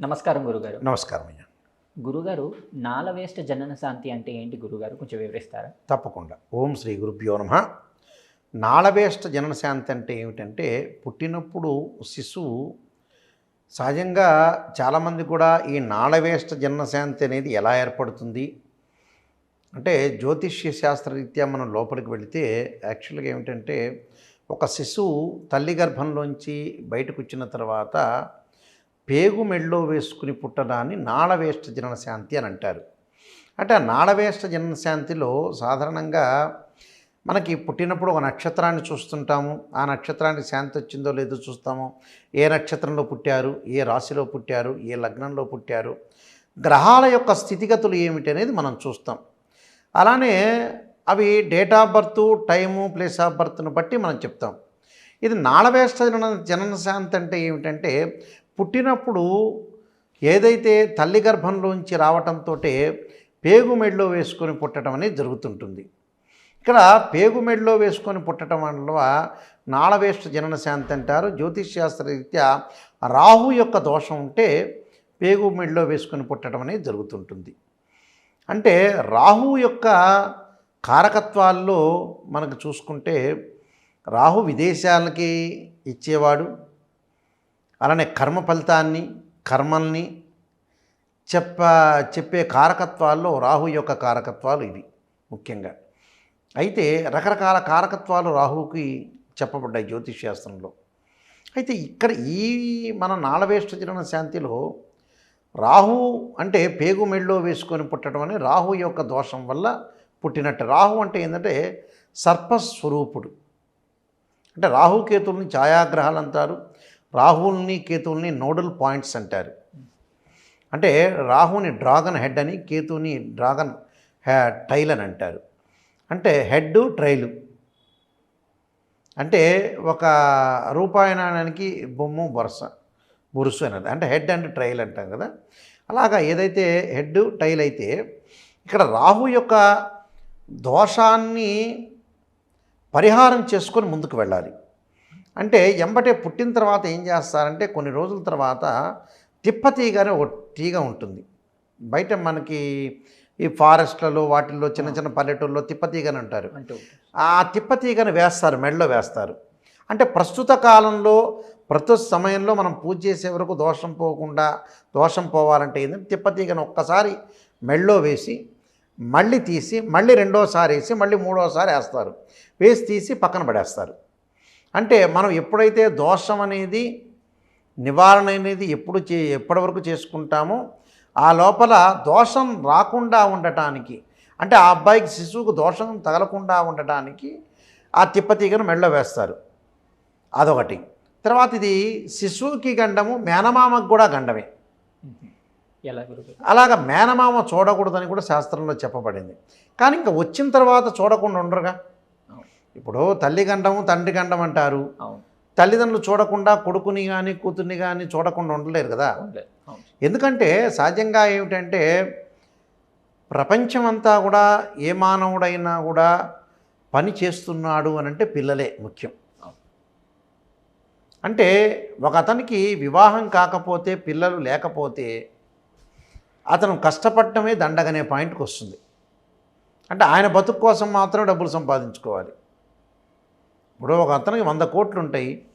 నమస్కారం గురుగారు. నమస్కారం అయ్యా. గురుగారు నాలవేష్ట జనన శాంతి అంటే ఏంటి గురుగారు? కొంచెం వివరిస్తారా? తప్పకుండా. ఓం శ్రీ గురుభ్యో నమ. నాళవేష్ట జనన శాంతి అంటే ఏమిటంటే పుట్టినప్పుడు శిశువు సహజంగా చాలామంది కూడా ఈ నాళవేష్ట జనన శాంతి అనేది ఎలా ఏర్పడుతుంది? అంటే జ్యోతిష్య శాస్త్రరీత్యా మనం లోపలికి వెళితే యాక్చువల్గా ఏమిటంటే ఒక శిశువు తల్లి గర్భంలోంచి బయటకు వచ్చిన తర్వాత పేగు మెళ్ళో వేసుకుని పుట్టడాన్ని నాళవేష్ట జనన శాంతి అని అంటారు. అంటే ఆ నాళవేష్ట జననశాంతిలో సాధారణంగా మనకి పుట్టినప్పుడు ఒక నక్షత్రాన్ని చూస్తుంటాము. ఆ నక్షత్రానికి శాంతి వచ్చిందో లేదో చూస్తాము. ఏ నక్షత్రంలో పుట్టారు? ఏ రాశిలో పుట్టారు? ఏ లగ్నంలో పుట్టారు? గ్రహాల యొక్క స్థితిగతులు ఏమిటి అనేది మనం చూస్తాం. అలానే అవి date of birth time place of బర్త్ను బట్టి మనం చెప్తాం. ఇది నాళవేష్ట జన జనన శాంతి అంటే ఏమిటంటే పుట్టినప్పుడు ఏదైతే తల్లి గర్భంలోంచి రావటంతో పేగు మెడలో వేసుకొని పుట్టడం అనేది జరుగుతుంటుంది. ఇక్కడ పేగు మెడలో వేసుకొని పుట్టడం వల్ల నాళవేష్ట జనన శాంతి అంటారు. జ్యోతిష్ రీత్యా రాహు యొక్క దోషం ఉంటే పేగు మెడలో వేసుకొని పుట్టడం అనేది జరుగుతుంటుంది. అంటే రాహు యొక్క కారకత్వాల్లో మనకు చూసుకుంటే రాహు విదేశాలకి ఇచ్చేవాడు అలానే కర్మ ఫలితాన్ని కర్మల్ని చెప్ప చెప్పే కారకత్వాల్లో రాహు యొక్క కారకత్వాలు ఇవి ముఖ్యంగా. అయితే రకరకాల కారకత్వాలు రాహుకి చెప్పబడ్డాయి జ్యోతిష్ శాస్త్రంలో. అయితే ఇక్కడ ఈ మన నాళవేష్ట జనన శాంతిలో రాహు అంటే పేగు మెళ్ళో వేసుకొని పుట్టడం అని రాహు యొక్క దోషం వల్ల పుట్టినట్టు. రాహు అంటే ఏంటంటే సర్పస్వరూపుడు. అంటే రాహుకేతుల్ని ఛాయాగ్రహాలు అంటారు. రాహుల్ని కేతువుల్ని నోడల్ పాయింట్స్ అంటారు. అంటే రాహుని డ్రాగన్ హెడ్ అని కేతుని డ్రాగన్ హె టైల్ అని అంటారు. అంటే హెడ్ ట్రైలు. అంటే ఒక రూపాయి నాణానికి బొమ్మ బొరస బురుసు అనేది అంటే హెడ్ అండ్ ట్రైల్ అంటాం కదా. అలాగా ఏదైతే హెడ్ టైల్ అయితే ఇక్కడ రాహు యొక్క దోషాన్ని పరిహారం చేసుకొని ముందుకు వెళ్ళాలి. అంటే ఎంబటే పుట్టిన తర్వాత ఏం చేస్తారంటే కొన్ని రోజుల తర్వాత తిప్పతీగ అనే ఒక తీగ ఉంటుంది. బయట మనకి ఈ ఫారెస్ట్లలో వాటిల్లో చిన్న చిన్న పల్లెటూళ్ళలో తిప్పతీగని అంటారు అంటూ ఆ తిప్పతీగను వేస్తారు మెడలో వేస్తారు. అంటే ప్రస్తుత కాలంలో ప్రస్తుత సమయంలో మనం పూజ చేసే వరకు దోషం పోకుండా దోషం పోవాలంటే ఏంటంటే తిప్పతీగను ఒక్కసారి మెడలో వేసి మళ్ళీ తీసి మళ్ళీ రెండోసారి వేసి మళ్ళీ మూడోసారి వేస్తారు. వేసి తీసి పక్కన పడేస్తారు. అంటే మనం ఎప్పుడైతే దోషం అనేది నివారణ అనేది ఎప్పుడు చే ఎప్పటి వరకు చేసుకుంటామో ఆ లోపల దోషం రాకుండా ఉండటానికి అంటే ఆ అబ్బాయికి శిశువుకు దోషం తగలకుండా ఉండటానికి ఆ తిప్పతీగను మెడలో వేస్తారు. అదొకటి. తర్వాత ఇది శిశువుకి గండము మేనమామకు కూడా గండమే. అలాగ మేనమామ చూడకూడదని కూడా శాస్త్రంలో చెప్పబడింది. కానీ ఇంకా వచ్చిన తర్వాత చూడకుండా ఉండరుగా? ఇప్పుడు తల్లి గండము తండ్రి గండం అంటారు. తల్లిదండ్రులు చూడకుండా కొడుకుని కానీ కూతుర్ని కానీ చూడకుండా ఉండలేరు కదా? ఎందుకంటే సహజంగా ఏమిటంటే ప్రపంచమంతా కూడా ఏ మానవుడైనా కూడా పని చేస్తున్నాడు అని అంటే పిల్లలే ముఖ్యం. అంటే ఒక అతనికి వివాహం కాకపోతే పిల్లలు లేకపోతే అతను కష్టపడటమే దండగనే పాయింట్కి వస్తుంది అంటే ఆయన బతుకు కోసం మాత్రం డబ్బులు సంపాదించుకోవాలి. ఇప్పుడు ఒక అతనికి వంద కోట్లు ఉంటాయి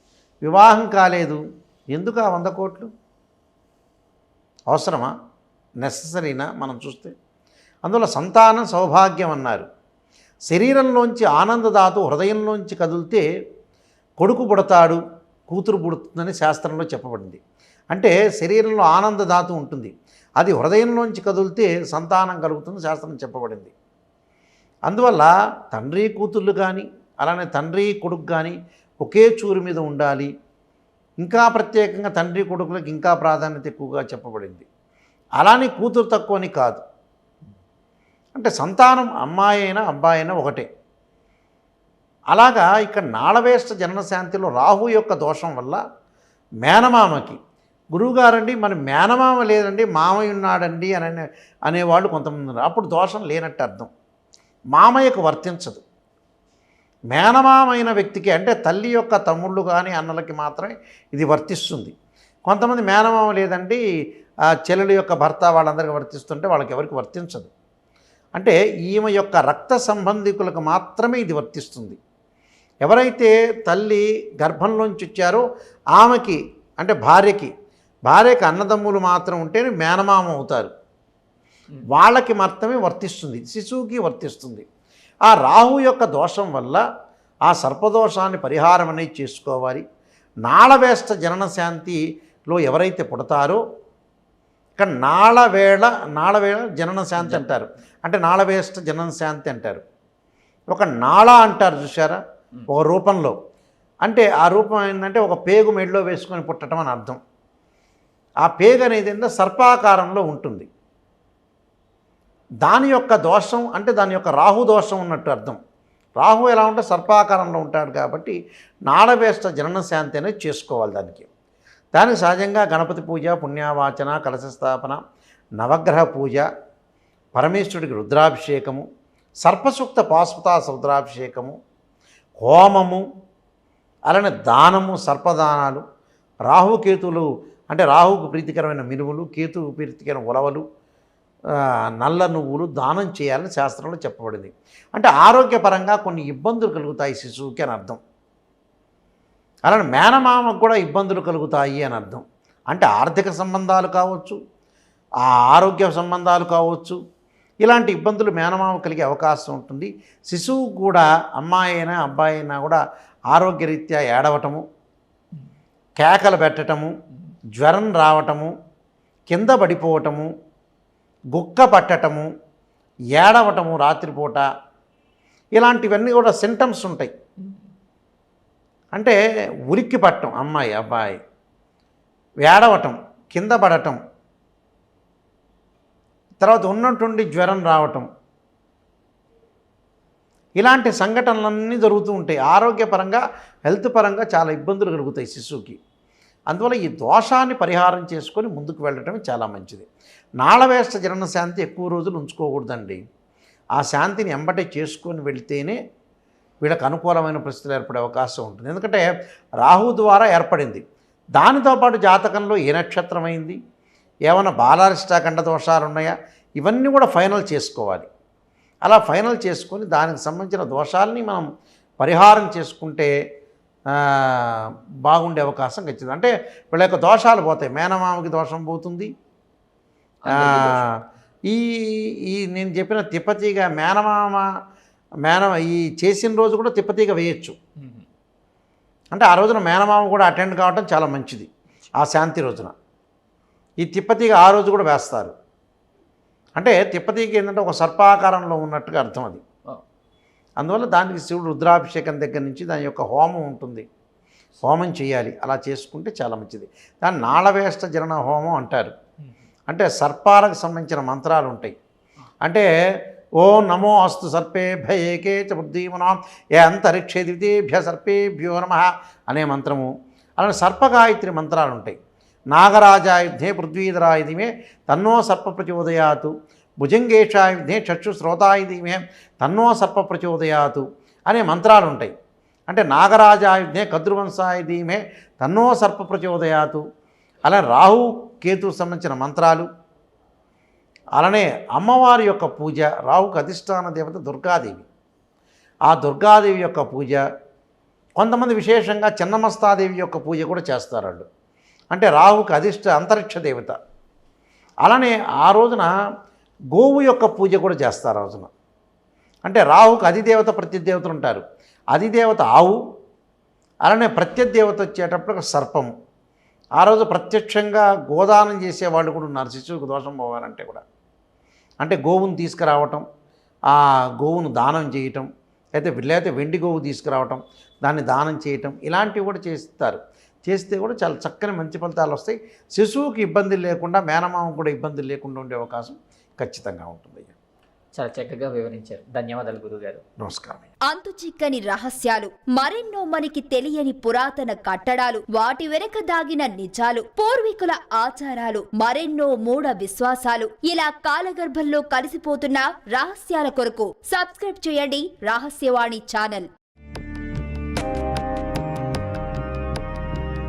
వివాహం కాలేదు. ఎందుకు ఆ వంద కోట్లు? అవసరమా? నెససరీనా మనం చూస్తే. అందువల్ల సంతానం సౌభాగ్యం అన్నారు. శరీరంలోంచి ఆనందదాతు హృదయంలోంచి కదిలితే కొడుకు పుడతాడు కూతురు పుడుతుందని శాస్త్రంలో చెప్పబడింది. అంటే శరీరంలో ఆనందదాతు ఉంటుంది. అది హృదయంలోంచి కదిలితే సంతానం కలుగుతుంది శాస్త్రం చెప్పబడింది. అందువల్ల తండ్రి కూతుర్లు కానీ అలానే తండ్రి కొడుకు కానీ ఒకే చూరు మీద ఉండాలి. ఇంకా ప్రత్యేకంగా తండ్రి కొడుకులకు ఇంకా ప్రాధాన్యత ఎక్కువగా చెప్పబడింది. అలానే కూతురు తక్కువని కాదు. అంటే సంతానం అమ్మాయి అయినా అబ్బాయి అయినా ఒకటే. అలాగా ఇక్కడ నాళవేష్ట జననశాంతిలో రాహు యొక్క దోషం వల్ల మేనమామకి గురువుగారండి మన మేనమామ లేదండి మామయ్య ఉన్నాడండి అని అనే అనేవాళ్ళు కొంతమంది ఉన్నారు. అప్పుడు దోషం లేనట్టు అర్థం. మామయ్యకు వర్తించదు. మేనమామైన వ్యక్తికి అంటే తల్లి యొక్క తమ్ముళ్ళు కానీ అన్నలకి మాత్రమే ఇది వర్తిస్తుంది. కొంతమంది మేనమామ లేదండి ఆ చెల్లెలు యొక్క భర్త వాళ్ళందరికీ వర్తిస్తుంటే వాళ్ళకి ఎవరికి వర్తించదు. అంటే ఈమె యొక్క రక్త సంబంధికులకు మాత్రమే ఇది వర్తిస్తుంది. ఎవరైతే తల్లి గర్భంలోంచి వచ్చారో ఆమెకి అంటే భార్యకి భార్యకి అన్నదమ్ములు మాత్రం ఉంటేనే మేనమామ అవుతారు. వాళ్ళకి మాత్రమే వర్తిస్తుంది శిశువుకి వర్తిస్తుంది. ఆ రాహు యొక్క దోషం వల్ల ఆ సర్పదోషాన్ని పరిహారం అనేది చేసుకోవాలి. నాళవేష్ట జనన శాంతిలో ఎవరైతే పుడతారో ఇక్కడ నాళవేళ నాళవేళ జనన శాంతి అంటారు. అంటే నాళవేష్ట జనన శాంతి అంటారు. ఒక నాళ అంటారు చూసారా ఒక రూపంలో. అంటే ఆ రూపం ఏంటంటే ఒక పేగు మెడలో వేసుకొని పుట్టడం అని అర్థం. ఆ పేగు అనేది ఏంటంటే సర్పాకారంలో ఉంటుంది. దాని యొక్క దోషం అంటే దాని యొక్క రాహు దోషం ఉన్నట్టు అర్థం. రాహు ఎలా ఉంటే సర్పాకారంలో ఉంటాడు కాబట్టి నాడవేష్ట జనన శాంతి అనేది చేసుకోవాలి దానికి. దానికి సహజంగా గణపతి పూజ పుణ్యావాచన కలశ స్థాపన నవగ్రహ పూజ పరమేశ్వరుడికి రుద్రాభిషేకము సర్పసూక్త పాశుపత రుద్రాభిషేకము హోమము అలానే దానము సర్పదానాలు రాహుకేతువులు అంటే రాహుకు ప్రీతికరమైన మినుములు కేతువు ప్రీతికరమైన ఉలవలు నల్ల నువ్వులు దానం చేయాలని శాస్త్రంలో చెప్పబడింది. అంటే ఆరోగ్యపరంగా కొన్ని ఇబ్బందులు కలుగుతాయి శిశువుకి అని అర్థం. అలానే మేనమామకు కూడా ఇబ్బందులు కలుగుతాయి అని అర్థం. అంటే ఆర్థిక సంబంధాలు కావచ్చు ఆ ఆరోగ్య సంబంధాలు కావచ్చు ఇలాంటి ఇబ్బందులు మేనమామ కలిగే అవకాశం ఉంటుంది. శిశువు కూడా అమ్మాయి అయినా అబ్బాయి అయినా కూడా ఆరోగ్యరీత్యా ఏడవటము కేకలు పెట్టటము జ్వరం రావటము కింద పడిపోవటము గుక్క పట్టటము ఏడవటము రాత్రిపూట ఇలాంటివన్నీ కూడా సింటమ్స్ ఉంటాయి. అంటే ఉరికి పట్టం అమ్మాయి అబ్బాయి ఏడవటం కింద పడటం తర్వాత ఉన్నట్టుండి జ్వరం రావటం. ఇలాంటి సంఘటనలన్నీ జరుగుతూ ఉంటాయి. ఆరోగ్యపరంగా హెల్త్ పరంగా చాలా ఇబ్బందులు కలుగుతాయి శిశువుకి. అందువల్ల ఈ దోషాన్ని పరిహారం చేసుకొని ముందుకు వెళ్ళటం చాలా మంచిది. నాళవేష్ట జననశాంతి ఎక్కువ రోజులు ఉంచుకోకూడదండి. ఆ శాంతిని ఎంబటే చేసుకొని వెళితేనే వీళ్ళకి అనుకూలమైన పరిస్థితులు ఏర్పడే అవకాశం ఉంటుంది. ఎందుకంటే రాహు ద్వారా ఏర్పడింది. దానితో పాటు జాతకంలో ఏ నక్షత్రం అయింది? ఏమైనా బాలారిష్టాఖండ దోషాలు ఉన్నాయా? ఇవన్నీ కూడా ఫైనల్ చేసుకోవాలి. అలా ఫైనల్ చేసుకొని దానికి సంబంధించిన దోషాలని మనం పరిహారం చేసుకుంటే బాగుండే అవకాశం ఖచ్చితంగా. అంటే వీళ్ళ యొక్క దోషాలు పోతాయి. మేనమామకి దోషం పోతుంది. ఈ ఈ నేను చెప్పిన తిప్పతీగ మేనమామ మేన ఈ చేసిన రోజు కూడా తిప్పతీగ వేయచ్చు. అంటే ఆ రోజున మేనమామ కూడా అటెండ్ కావటం చాలా మంచిది ఆ శాంతి రోజున. ఈ తిప్పతీగ ఆ రోజు కూడా వేస్తారు. అంటే తిప్పతీగ ఏంటంటే ఒక సర్పాకారంలో ఉన్నట్టుగా అర్థం అది. అందువల్ల దానికి శివుడు రుద్రాభిషేకం దగ్గర నుంచి దాని యొక్క హోమం ఉంటుంది. హోమం చేయాలి అలా చేసుకుంటే చాలా మంచిది. దాన్ని నాళవేష్ట జనన హోమం అంటారు. అంటే సర్పాలకు సంబంధించిన మంత్రాలు ఉంటాయి. అంటే ఓ నమో అస్తు సర్పేభ్య భయేకే చ బుద్ధిమనాం ఏ అంతరిక్షే సర్పే సర్పేభ్యో నమ అనే మంత్రము. అలానే సర్పగాయత్రి మంత్రాలు ఉంటాయి. నాగరాజాయుధే పృథ్వీధరాయుధిమే తన్నో సర్ప ప్రచోదయాతు భుజంగేషాయుధే చక్షు శ్రోతాయుధిమే తన్నో సర్ప ప్రచోదయాతు అనే మంత్రాలు ఉంటాయి. అంటే నాగరాజాయుధే కద్రువంశాయుధీమే తన్నో సర్ప ప్రచోదయాతు అలా రాహు కేతుకు సంబంధించిన మంత్రాలు అలానే అమ్మవారి యొక్క పూజ రాహుకు అధిష్టాన దేవత దుర్గాదేవి. ఆ దుర్గాదేవి యొక్క పూజ కొంతమంది విశేషంగా చిన్నమస్తాదేవి యొక్క పూజ కూడా చేస్తారు వాళ్ళు. అంటే రాహుకు అధిష్ట అంతరిక్ష దేవత. అలానే ఆ రోజున గోవు యొక్క పూజ కూడా చేస్తారు ఆ రోజున. అంటే రాహుకు అధిదేవత ప్రత్యదేవతలు ఉంటారు. అధిదేవత ఆవు అలానే ప్రత్యదేవత వచ్చేటప్పుడు సర్పము. ఆ రోజు ప్రత్యక్షంగా గోదానం చేసేవాళ్ళు కూడా ఉన్నారు. శిశువుకు దోషం పోవాలంటే కూడా. అంటే గోవును తీసుకురావటం ఆ గోవును దానం చేయటం అయితే లేకపోతే వెండి గోవు తీసుకురావటం దాన్ని దానం చేయటం ఇలాంటివి కూడా చేస్తారు. చేస్తే కూడా చాలా చక్కని మంచి ఫలితాలు వస్తాయి. శిశువుకి ఇబ్బంది లేకుండా మేనమామ కూడా ఇబ్బంది లేకుండా ఉండే అవకాశం ఖచ్చితంగా ఉంటుంది చాలా చక్కగా వివరించారు. ధన్యవాదాలు గురుగారు. నమస్కారం. అంతు చిక్కని రహస్యాలు మరెన్నో మనకి తెలియని పురాతన కట్టడాలు వాటి వెనక దాగిన నిజాలు పూర్వీకుల ఆచారాలు మరెన్నో మూఢ విశ్వాసాలు ఇలా కాలగర్భంలో కలిసిపోతున్న రహస్యాల కొరకు సబ్స్క్రైబ్ చేయండి రహస్యవాణి ఛానల్.